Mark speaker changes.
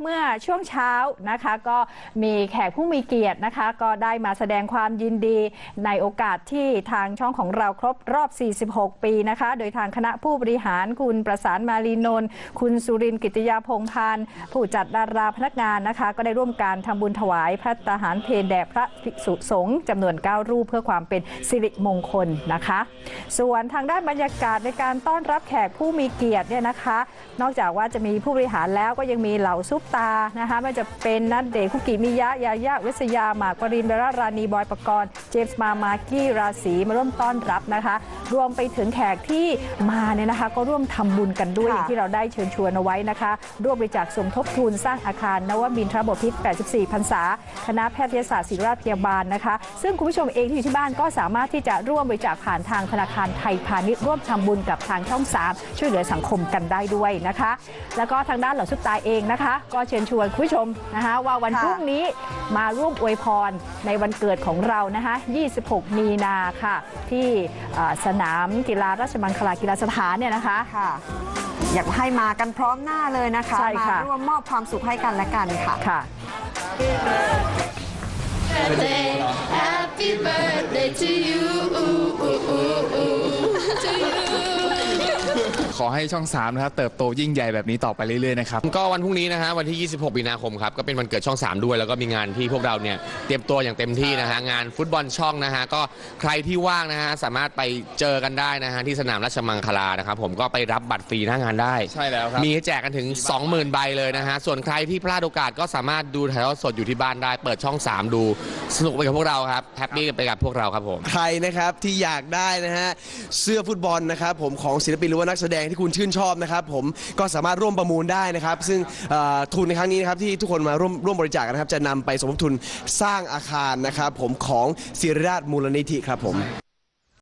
Speaker 1: เมื่อช่วงเช้านะคะก็มีแขกผู้มีเกียรตินะคะ ก็ได้มาแสดงความยินดีในโอกาสที่ทางช่องของเราครบรอบ 46 ปีนะคะ โดยทางคณะผู้บริหารคุณประสานมารีนนท์คุณสุรินทร์กิติยาพงพันธ์ผู้จัดดาราพนักงานนะคะ ก็ได้ร่วมการทำบุญถวายพระตาหารเพลแด่พระภิกษุสงฆ์จำนวน 9 รูปเพื่อความเป็นสิริมงคลนะคะ ส่วนทางด้านบรรยากาศในการต้อนรับแขกผู้มีเกียรติเนี่ยนะคะ นอกจากว่าจะมีผู้บริหารแล้วก็ยังมีเหล่าซุปตานะคะไม่ว่าจะเป็นนัดเดชน์คุกิมิยะ ยายาเวสยา หมากปรินเบลล่ารานีบอยปกรณ์ เจมส์มามากี้ราศีมาร่วมต้อนรับนะคะ รวมไปถึงแขกที่มาเนี่ยนะคะ ก็ร่วมทำบุญกันด้วยอย่างที่เราได้เชิญชวนเอาไว้นะคะ ร่วมบริจาคสมทบทุนสร้างอาคารนวมินทรบพิตร 84 พรรษา คณะแพทยศาสตร์ศิริราชพยาบาลนะคะ ซึ่งคุณผู้ชมเองที่อยู่ที่บ้านก็สามารถที่จะร่วมบริจาคผ่านทางธนาคารไทยพาณิชย์ร่วมทำบุญกับทางช่อง 3 ช่วยเหลือสังคมกันได้ด้วยนะคะ แล้วก็ทางด้านเหล่าซุปตาเองนะคะก็เชิญชวนคุณผู้ชมนะคะว่าวัน
Speaker 2: ค่ะ
Speaker 1: พรุ่งนี้มาร่วมอวยพรในวันเกิดของเรานะคะ 26 มีนาค่ะ ที่เอ่อสนามกีฬาราชมังคลากีฬาสถานเนี่ยนะคะ
Speaker 2: ค่ะอยากให้มากันพร้อมหน้าเลยนะคะ
Speaker 1: ใช่
Speaker 2: มา
Speaker 1: ค่ะ
Speaker 2: ร่วมมอบความสุขให้กันและกันค่ะ
Speaker 1: ค่ะ
Speaker 3: birthday, happy birthday to you.
Speaker 4: อให้ช่อง3นะครับเติบโตยิ่งใหญ่แบบนี้ต่อไปเรื่อยๆนะครับ
Speaker 5: ก็วันพรุ่งนี้นะฮะวันที่ 26มีนาคมครับก็เป็นวันเกิดช่อง 3 ด้วย แล้วก็มีงานที่พวกเราเนี่ยเตรียมตัวอย่างเต็มที่นะฮะงานฟุตบอลช่องนะฮะก็ใครที่ว่างนะฮะสามารถไปเจอกันได้นะฮะที่สนามราชมังคลานะครับผมก็ไปรับบัตรฟรีหน้างานได้
Speaker 4: ใช่แล้วครับ
Speaker 5: มีให้แจกกันถึง 20,000 ใบเลยนะฮะส่วนใครที่พลาดโอกาสก็สามารถดูถ่ายทอดสดอยู่ที่บ้านได้ เปิดช่อง 3 ดู สนุกไปกับพวกเราครับแฮปปี้ไปกับพวกเราครับผม
Speaker 6: ใครนะครับที่อยากได้นะฮะเสื้อฟุตบอลนะครับผมของศิลปินหรือว่านักแสดงที่คุณชื่นชอบนะครับผมก็สามารถร่วมประมูลได้นะครับ ซึ่งเอ่อทุนในครั้งนี้นะครับที่ทุกคนมาร่วมร่วมบริจาคกันนะครับจะนำไปสมทบทุนสร้างอาคารนะครับผมของศิริราชมูลนิธิครับผม